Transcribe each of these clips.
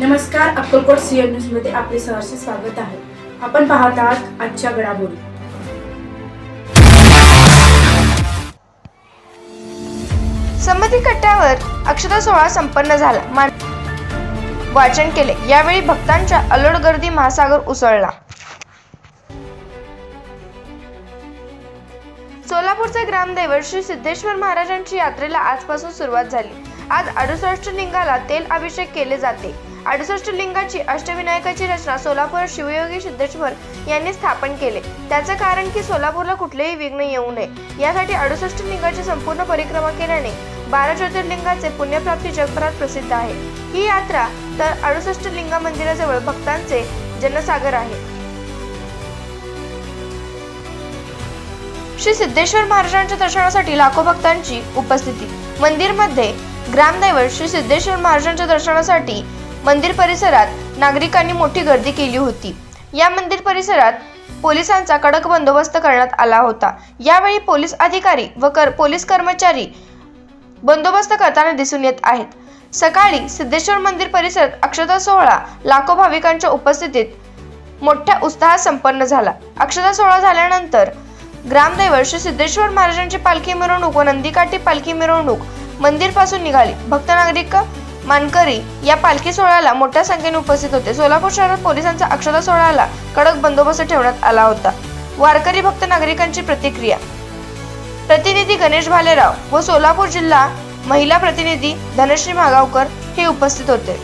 नमस्कार अक्कलकोट सीएम न्यूजमध्ये आपले सहर्ष स्वागत आहे. आपण पाहत आहात आजच्या घडामोडी. संमती कट्ट्यावर अक्षता सोहळा संपन्न झाला. मान वाचन केले. यावेळी भक्तांच्या अलोड गर्दी महासागर उसळला. सोलापूरचे ग्रामदैवत श्री सिद्धेश्वर महाराजांची यात्रेला आजपासून सुरुवात झाली. आज अडुसष्ट लिंगाला तेल अभिषेक केले जाते. अडुसष्ट लिंगाची अष्टविनायकाची रचना सोलापूर शिवयोगी सिद्धेश्वर यांनी स्थापन केले. त्याचं कारण की सोलापूरला कुठलेही विघ्न येऊ नये. यासाठी अडुसष्ट लिंगाची संपूर्ण परिक्रमा केल्याने बारा ज्योतिर्लिंगाचे पुण्यप्राप्ती जगभरात प्रसिद्ध आहे. ही यात्रा तर अडुसष्ट लिंगा मंदिराजवळ भक्तांचे जनसागर आहे. श्री सिद्धेश्वर महाराजांच्या दर्शनासाठी लाखो भक्तांची उपस्थिती. मंदिरमध्ये ग्रामदैवत श्री सिद्धेश्वर महाराजांच्या दर्शनासाठी मंदिर परिसरात नागरिकांनी मोठी गर्दी केली होती. या मंदिर परिसरात पोलिसांचा कडक बंदोबस्त करण्यात आला होता. यावेळी पोलीस अधिकारी व कर पोलीस कर्मचारी बंदोबस्त करताना दिसून येत आहेत. सकाळी सिद्धेश्वर मंदिर परिसरात अक्षता सोहळा लाखो भाविकांच्या उपस्थितीत मोठ्या उत्साहात संपन्न झाला. अक्षता सोहळा झाल्यानंतर ग्रामदैवत श्री सिद्धेश्वर महाराजांची पालखी मिरवणूक व नंदीकाठी पालखी मिरवणूक मंदिरपासून निघाली. भक्त नागरिक मानकरी या पालखी सोहळ्याला मोठ्या संख्येने उपस्थित होते. सोलापूर शहरात पोलिसांचा अक्षता सोहळ्याला कडक बंदोबस्त ठेवण्यात आला होता. वारकरी भक्त नागरिकांची प्रतिक्रिया. प्रतिनिधी गणेश भालेराव व सोलापूर जिल्हा महिला प्रतिनिधी धनश्री मागावकर हे उपस्थित होते.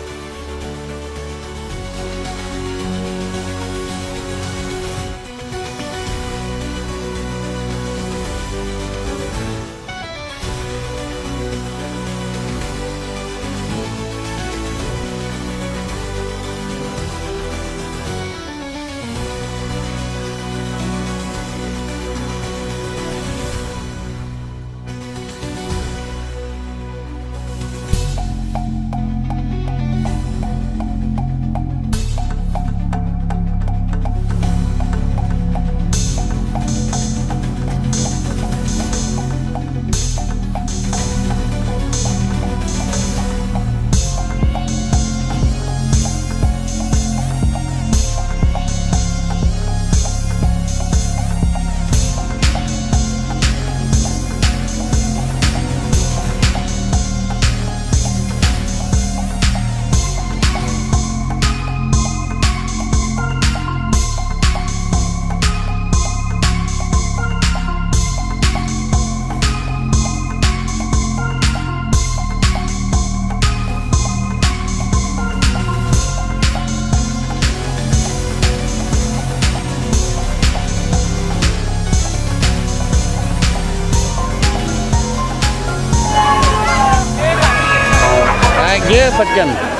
काय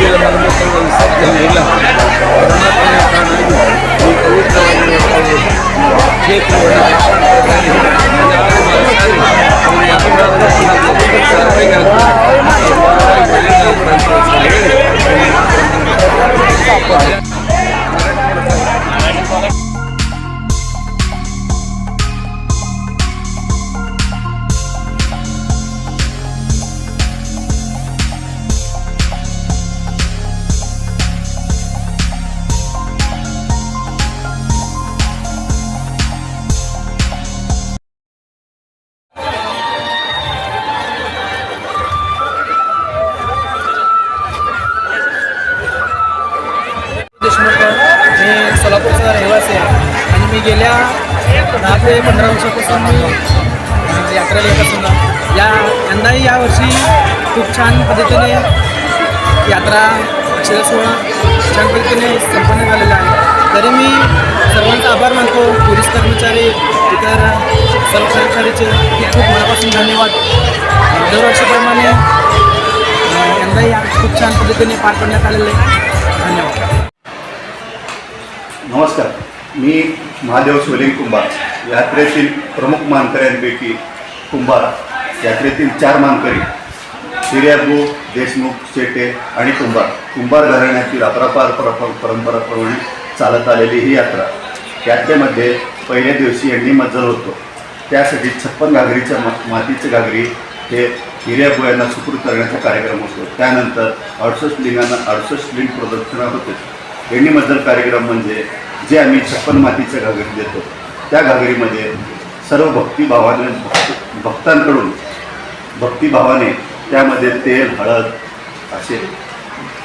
Yeah. अं, या खूप छान पद्धतीने पार पडण्यात आलेलं आहे. धन्यवाद. नमस्कार. मी महादेव शिवलिंग कुंभार. यात्रेतील प्रमुख मानकऱ्यांपैकी कुंभार यात्रेतील चार मानकरी हिर्याबू देशमुख शेटे आणि कुंभार. कुंभार घराण्यातील अपरापार परंपराप्रमाणे चालत आलेली ही यात्रा. यात्रेमध्ये पहिल्या दिवशी यांनी मजल होतो. त्यासाठी छप्पन घागरीच्या मा मातीचे घागरी हे हिर्याबू यांना सुपूर्द करण्याचा कार्यक्रम होतो. त्यानंतर अडसष्ट लिंगांना अडसष्ट लिंग प्रदक्षिणा होते. एंडी कार्यक्रम म्हणजे जे आम्ही छप्पन मातीच्या घागरी देतो त्या घागरीमध्ये सर्व भक्तिभावाने भक्त भक्तांकडून भक्तिभावाने त्यामध्ये तेल हळद असे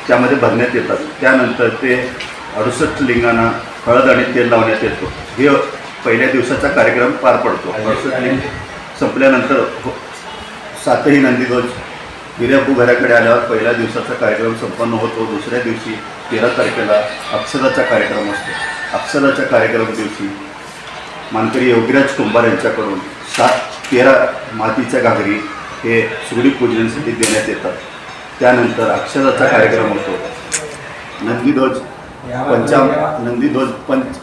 त्यामध्ये भरण्यात येतात. त्यानंतर ते अडुसष्ट लिंगांना हळद आणि तेल लावण्यात येतो. हे पहिल्या दिवसाचा कार्यक्रम पार पडतो. अडुसष्ट लिंग संपल्यानंतर हो- सातही नंदीध्वज गिर्यापू घराकडे आल्यावर पहिल्या दिवसाचा कार्यक्रम संपन्न होतो. दुसऱ्या दिवशी तेरा तारखेला अक्षदाचा कार्यक्रम असतो. अक्षदाच्या कार्यक्रम दिवशी मानकरी योगीराज कुंभार यांच्याकडून सात तेरा मातीच्या घागरी हे सुगडी पूजनासाठी देण्यात येतात. त्यानंतर अक्षराचा कार्यक्रम होतो. नंदीध्वज पंचाम नंदीध्वज पंच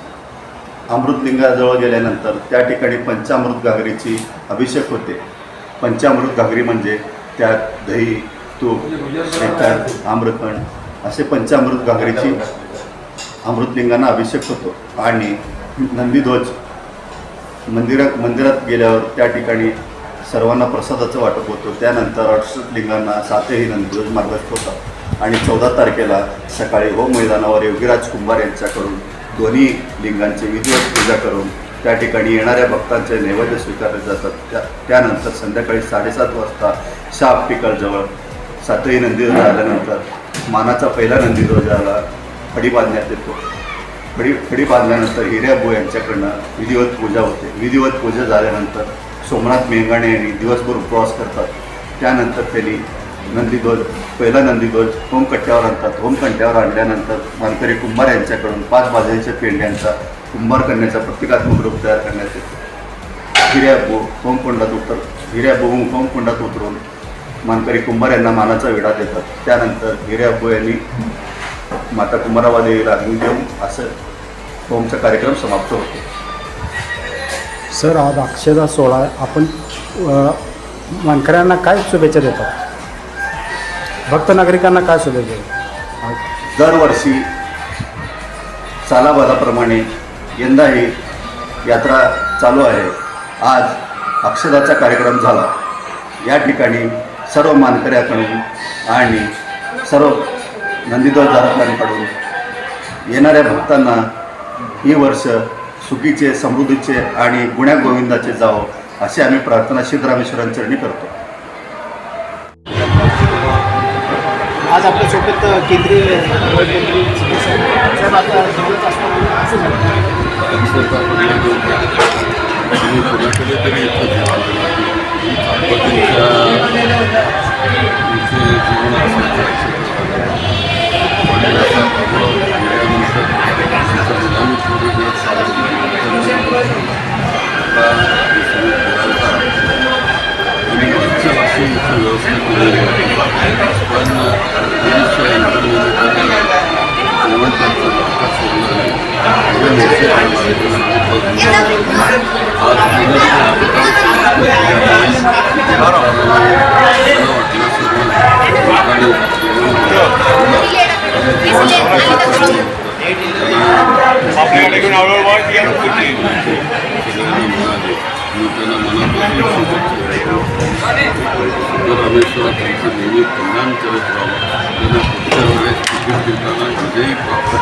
अमृतलिंगाजवळ गेल्यानंतर त्या ठिकाणी पंचामृत घागरीची अभिषेक होते. पंचामृत घागरी म्हणजे त्यात दही तूप श्रीखंड आम्रखंड असे पंचामृत घागरीची अमृतलिंगांना अभिषेक होतो. आणि नंदीध्वज मंदिरात मंदिरात गेल्यावर त्या ठिकाणी सर्वांना प्रसादाचं वाटप होतं. त्यानंतर अडसष्ट सातही नंदीध्वज मार्गस्थ होतात आणि चौदा तारखेला सकाळी हो मैदानावर योगीराज कुंभार यांच्याकडून दोन्ही लिंगांची विधिवत पूजा करून त्या ठिकाणी येणाऱ्या भक्तांचे नैवेद्य स्वीकारले जातात. त्या त्यानंतर संध्याकाळी साडेसात वाजता शाप पिकलजवळ सातही नंदीध्वज आल्यानंतर मानाचा पहिला नंदीध्वजाला फडी बांधण्यात येतो. फडी फडी बांधल्यानंतर हिऱ्याबो यांच्याकडनं विधिवत पूजा होते. विधिवत पूजा झाल्यानंतर सोमनाथ मेंगाणे यांनी दिवसभर उपवास करतात. त्यानंतर त्यांनी नंदीध्वज पहिला नंदीध्वज होमकट्ट्यावर आणतात. होमकट्ट्यावर आणल्यानंतर मानकरी कुंभार यांच्याकडून पाच बाजूच्या पेंड्यांचा कुंभार करण्याचा प्रतिकात्मक रूप तयार करण्यात येतो. हिऱ्याबो होमकुंडात उतर हिऱ्याबो होमकुंडात उतरून मानकरी कुंभार यांना मानाचा विडा देतात. त्यानंतर हिऱ्याबो यांनी माता कुमाराबा देवीला अग्नी देऊन असं होमचा कार्यक्रम समाप्त होतो. सर आज अक्षदा सोहळा आपण मानकऱ्यांना काय शुभेच्छा देतात? भक्त नागरिकांना काय शुभेच्छा दरवर्षी सालाबादाप्रमाणे यंदाही यात्रा चालू आहे. आज अक्षदाचा कार्यक्रम झाला. या ठिकाणी सर्व मानकऱ्याकडून आणि सर्व नंदीध्वजधारकांकडून येणाऱ्या भक्तांना ही वर्ष सुखीचे समृद्धीचे आणि गुण्यागोविंदाचे जावं अशी आम्ही प्रार्थना सिद्धरामेश्वरांचरणी करतो. आज आपल्यासोबत केंद्रीय मंत्री साहेब आता जवळच असताना असं झालं. પરમેશ્વર તરીકે દેવી કલ્યાણ કરે તેના પુત્ર હૃદય પ્રાપ્ત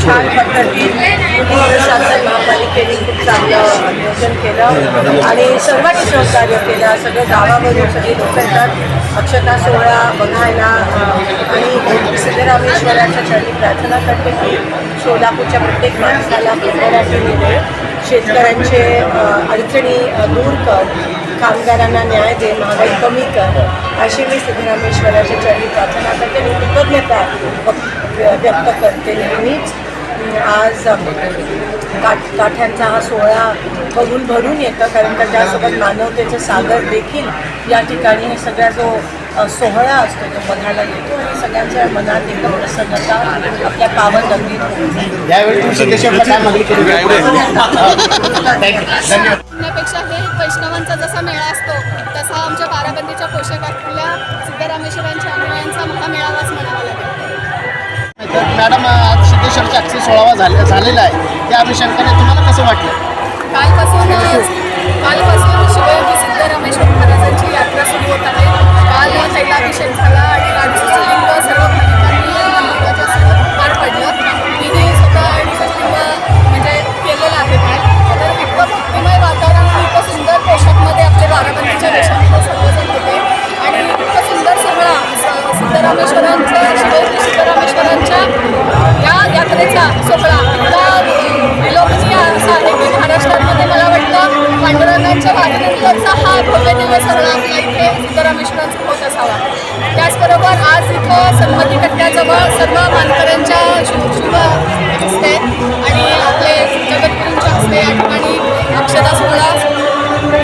छान शासन महापालिका केली खूप चांगलं नियोजन केलं आणि सर्वांनी सहकार्य केलं सगळं गावामधून सगळी लोक येतात अक्षता सोहळा बघायला आणि सिद्धरामेश्वराच्या चरणी प्रार्थना करते की सोलापूरच्या प्रत्येक माणसाला भरभराटी मिळेल शेतकऱ्यांचे अडचणी दूर कर कामगारांना न्याय दे महागाई कमी कर अशी मी सिद्धरामेश्वराच्या चरणी प्रार्थना करते आणि कृतज्ञता व्यक्त करते नेहमीच. आज काठ काठ्यांचा हा सोहळा बघून भरून येतं कारण का त्यासोबत मानवतेचं सागर देखील या ठिकाणी हे सगळा जो सोहळा असतो तो बघायला येतो. आणि सगळ्यांच्या मनात एकदम प्रसन्नता आपल्या पावन यावेळी म्हणण्यापेक्षा हे. वैष्णवांचा जसा मेळा असतो तसा आमच्या बाराबंदीच्या पोशाखातल्या सिद्धरामेश्वरांच्या अनुयायांचा महामेळावाच म्हणावा लागेल. तर मॅडम आज सिद्धेश्वरचा अक्षय सोळावा झाले झालेला आहे. त्या अनुषंगाने तुम्हाला कसं वाटलं? कालपासून कालपासून शिवयोगी सिद्धरामेश्वर महाराजांची यात्रा सुरू होत आहे. काल तैलाभिषेक झाला आणि अडीचशे लिंग सर्व भाविकांनी लिंगाच्या पार पडलं. तिने स्वतः अडीचशे लिंग म्हणजे केलेलं आहे. काय तर इतकं भक्तिमय वातावरण आणि इतकं सुंदर पोशाखमध्ये आपले बारामतीच्या देशामध्ये सभा सर्व मानकऱ्यांच्या शुभ शुभ आणि आपले जगतगुरूंच्या हस्ते या ठिकाणी अक्षता सोहळा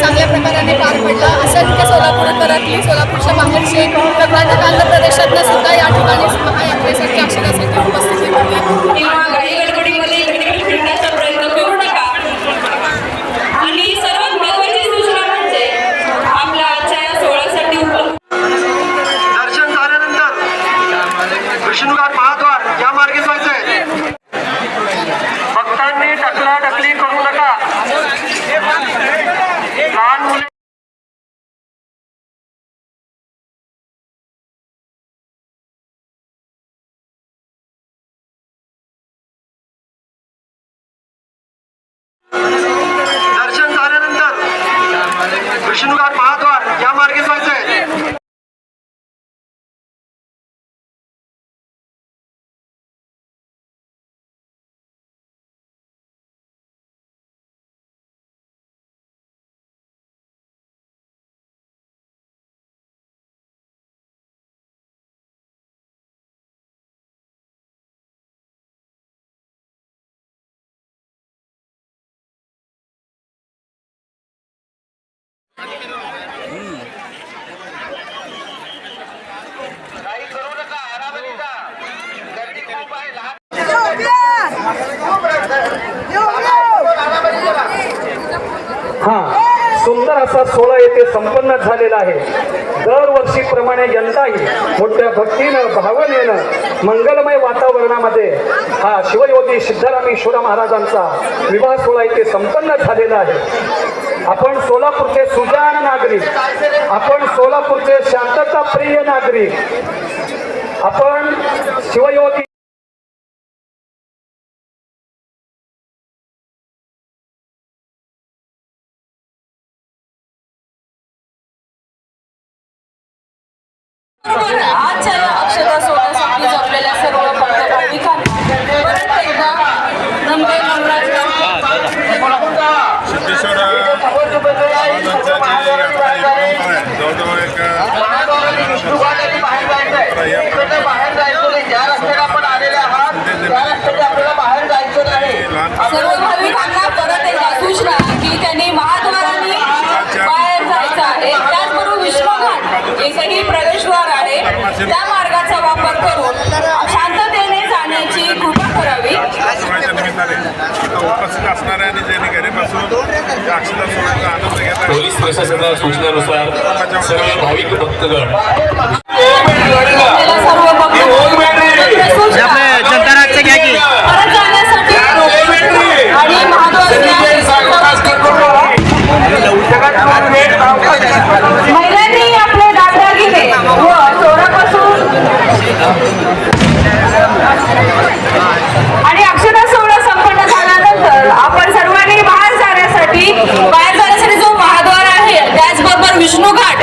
चांगल्या प्रकाराने पार पडला. असंख्य सोलापूरकरातली सोलापूरच्या बाहेरचे कर्नाटक आंध्र प्रदेशातनं सुद्धा या ठिकाणी महायात्रेसाठी अक्षतासाठी उपस्थिती होती. सुंदर असा सोहळा येथे संपन्न झालेला आहे. दरवर्षीप्रमाणे यंदाही मोठ्या भक्तीनं भावनेनं मंगलमय वातावरणामध्ये हा शिवयोगी सिद्धरामेश्वर महाराजांचा विवाह सोहळा येथे संपन्न झालेला आहे. आपण सोलापूरचे सुजान नागरिक आपण सोलापूरचे शांतता प्रिय नागरिक आपण शिवयोगी आजच्या या अक्षता सोहळ्यासाठी जमलेल्या सर्व भक्त भाविकांना परत एकदा नम्र नम्र सिद्धेश्वर महाराजांच्या जे यात्रा एक परंपरा आहे जवळजवळ एक भाविकांना परत एकदा सूचना की त्यांनी महाद्वारांनी बाहेर जायचं आहे. त्याचबरोबर विष्णुघाट एकही प्रवेशद्वार आहे त्या मार्गाचा वापर करून शांततेने जाण्याची कृपा करावी. उपस्थित असणाऱ्या आणि ज्यांनी घरी बसून अक्षता सोहळ्याचा आनंद घेत आहेत पोलीस प्रशासनाच्या सूचनेनुसार सर्व भाविक भक्तगण सर्व भक्त महिलांनी आपले दागदागिने व चोरापासून आणि अक्षता सोहळा संपन्न झाल्यानंतर आपण सर्वांनी बाहेर जाण्यासाठी बाहेर जाण्यासाठी जो महाद्वार आहे त्याचबरोबर विष्णू घाट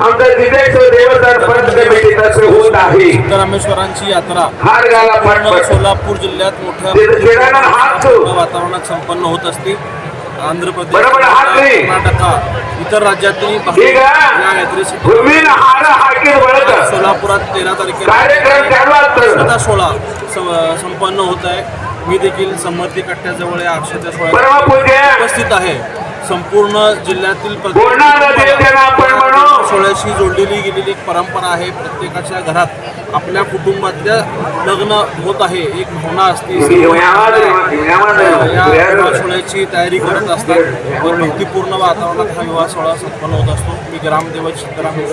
आमचा जिल्ह्याचं देवस्थान पंच कमिटीतर्फे होत आहे. सिद्धरामेश्वरांची यात्रा पूर्ण सोलापूर जिल्ह्यात मोठ्या वातावरणात संपन्न होत असते. आंध्र प्रदेश. कर्नाटका इतर वळत. सोलापुरात तेरा तारखेला कार्यक्रम चालू असतो अक्षता सोहळा सं- संपन्न होत आहे. मी देखील समर्ती कट्ट्याजवळ या अक्षता सोहळ्यात उपस्थित आहे. संपूर्ण जिल्ह्यातील. सोहळ्याशी जोडलेली गेलेली एक परंपरा आहे. प्रत्येकाच्या घरात आपल्या कुटुंबातल्या लग्न होत आहे. एक भावना असते. या सोहळ्याची तयारी करत असतात. व भक्तिपूर्ण वातावरणात हा विवाह सोहळा संपन्न होत असतो. मी ग्रामदेवत सोलापूर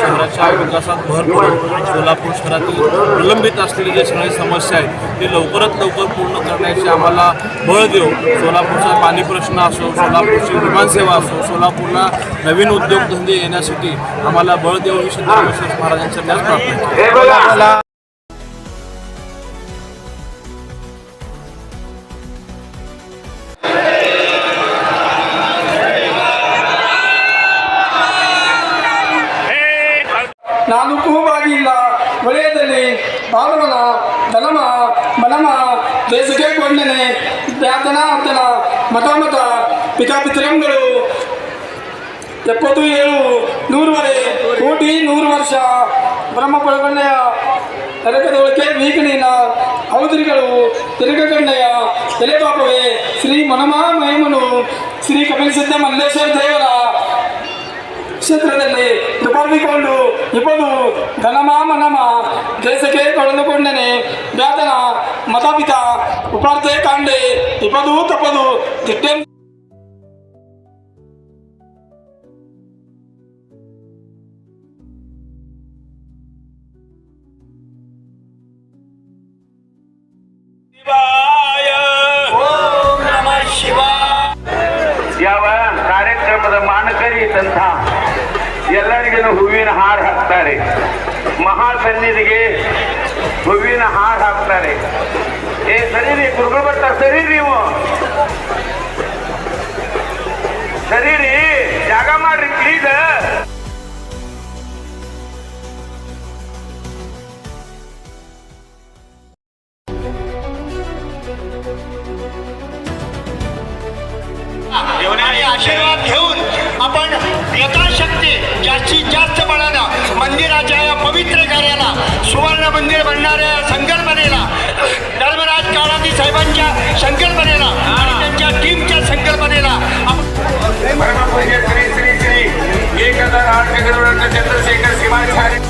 शहराच्या विकासात भर पडून सोलापूर शहरातील प्रलंबित असलेले जे सगळे समस्या आहेत ते लवकरात लवकर पूर्ण करण्याची आम्हाला बळ देऊ सोलापूरचा पाणी प्रश्न असो सोलापूरची विमानसेवा असो सोलापूरला नवीन उद्योगधंदे येण्यासाठी आम्हाला बळ देऊ ही सिद्धरामेश्वर महाराजांच्या न्यास प्रार्थना हे बघा ನಾನು ಕೂಗಾಗಿಲ್ಲ ಒಳ್ಳೆಯದಲ್ಲಿ ಬಾಲವನ ಧನಮ ದೇಶಕ್ಕೆ ಕೊಂಡನೆ ಆತನ ಮತ ಮತ ಪಿತಾಪಿತರಂಗಳು ಎಪ್ಪತ್ತು ಏಳು ನೂರುವರೆ, ಕೋಟಿ ನೂರು ವರ್ಷ ಬ್ರಹ್ಮ ಪಳಗಣ್ಣೆಯ ನರಕದೊಳಗೆ ವೀಕಣಿನ ಅವಧರಿಗಳು ತಿರುಗಗಣ್ಣೆಯ ಎಲೆಪಾಪವೇ ಶ್ರೀ ಮನಮಾ ಮಹಿಮನು ಶ್ರೀ ಕಪಿಲಸಿದ್ಧ ಮಲ್ಲೇಶ್ವರ ದೇವರ ಕ್ಷೇತ್ರದಲ್ಲಿ ದುಪಾರ್ವಿಕೊಂಡು ಇಬ್ಬರು ಧನಮ ಮನಮ ದೇಶಕ್ಕೆ ಕಳೆದುಕೊಂಡನೆ ವ್ಯಾತನ ಮತಾಪಿತ ಉಪಾರ್ತೆ ಕಾಂಡೆ ಇಬ್ಬದು ತಪ್ಪದು ದಿಟ್ಟೆ ಯಾವ ಕಾರ್ಯಕ್ರಮದ ಮಾನಕರಿ ತಂಥ ಎಲ್ಲರಿಗೂ ಹೂವಿನ ಹಾರ ಹಾಕ್ತಾರೆ ಮಹಾಸನ್ನಿಧಿಗೆ ಹೂವಿನ ಹಾರ ಹಾಕ್ತಾರೆ ಏ ಸರಿ ರೀ ಗುರುಗಳು ಬರ್ತಾರೆ ಸರಿ ನೀವು ಸರಿ ರೀ ಜಾಗ ಮಾಡ್ರಿ ಪ್ಲೀಸ್ आणि आशीर्वाद घेऊन आपण यथाशक्ती जास्तीत जास्त बळानं मंदिराच्या या पवित्र कार्याला सुवर्ण मंदिर बनणाऱ्या या संकल्पनेला धर्मराज काळाजी साहेबांच्या संकल्पनेला आणि त्यांच्या टीमच्या संकल्पनेला आपण श्री श्री श्री एक हजार आठ चंद्रशेखर शिवाचार्य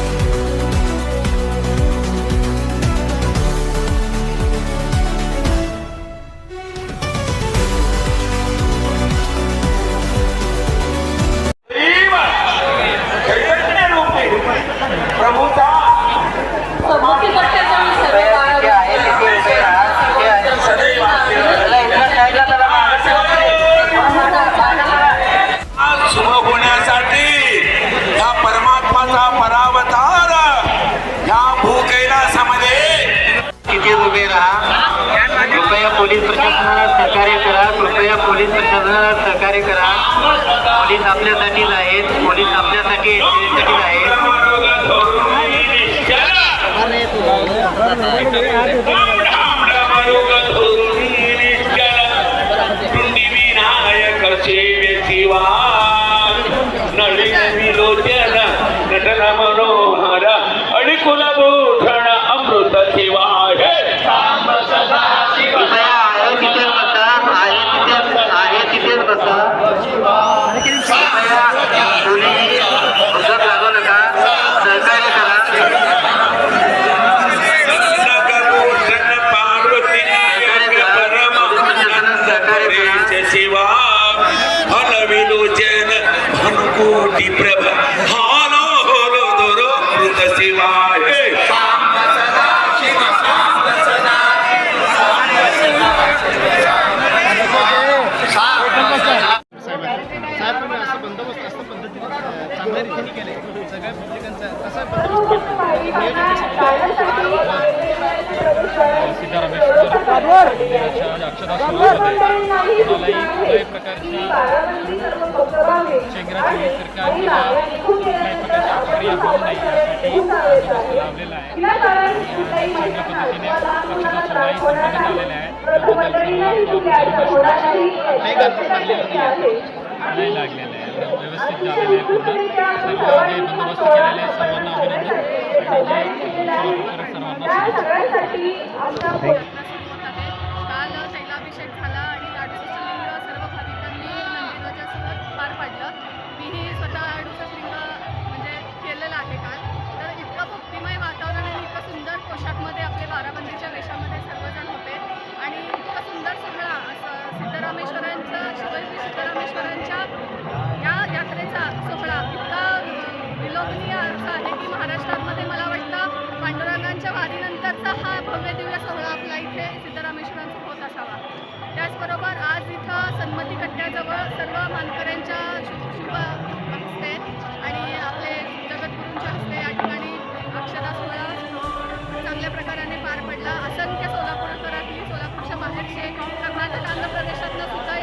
कुठल्याही प्रकारची कुठल्याही प्रकारची प्रक्रिया होऊ नये आहे. चांगल्या पद्धतीने अक्षरशः सुनाई संपन्न झालेल्या आहे त्याबद्दल लागलेलं आहे व्यवस्थित झालेलं आहे पूर्ण सर्व बंदोबस्त केलेले आहे सर्वांना अभिनंदन आणि काल तैलाभिषेक झाला आणि अडुसष्ट लिंग सर्व भाविकांनी नंदीध्वजासोबत पार पाडलं मीही स्वतः अडुसष्ट लिंग म्हणजे केलेलं आहे काल तर इतकं भक्तिमय वातावरण आणि इतकं सुंदर पोशाखमध्ये आपले बाराबंदीच्या वेशामध्ये सर्वजण होते आणि इतकं सुंदर सगळा असं सिद्धरामेश्वरांचं शिवजी सिद्धरामेश्वरांच्या पांडुरंगांच्या वारीनंतरचा हा भव्य दिव्य सोहळा आपला इथे सिद्धरामेश्वरांचा होत असावा. त्याचबरोबर आज इथं सन्मती कट्ट्याजवळ सर्व मानकऱ्यांच्या शुभ शुभ हस्ते आणि आपले जगद्गुरूंच्या हस्ते या ठिकाणी अक्षरा सोहळा चांगल्या प्रकाराने पार पडला. असंख्य सोलापूरकरातली सोलापूरच्या बाहेरचे कर्नाटक आंध्र प्रदेशातनं सुद्धा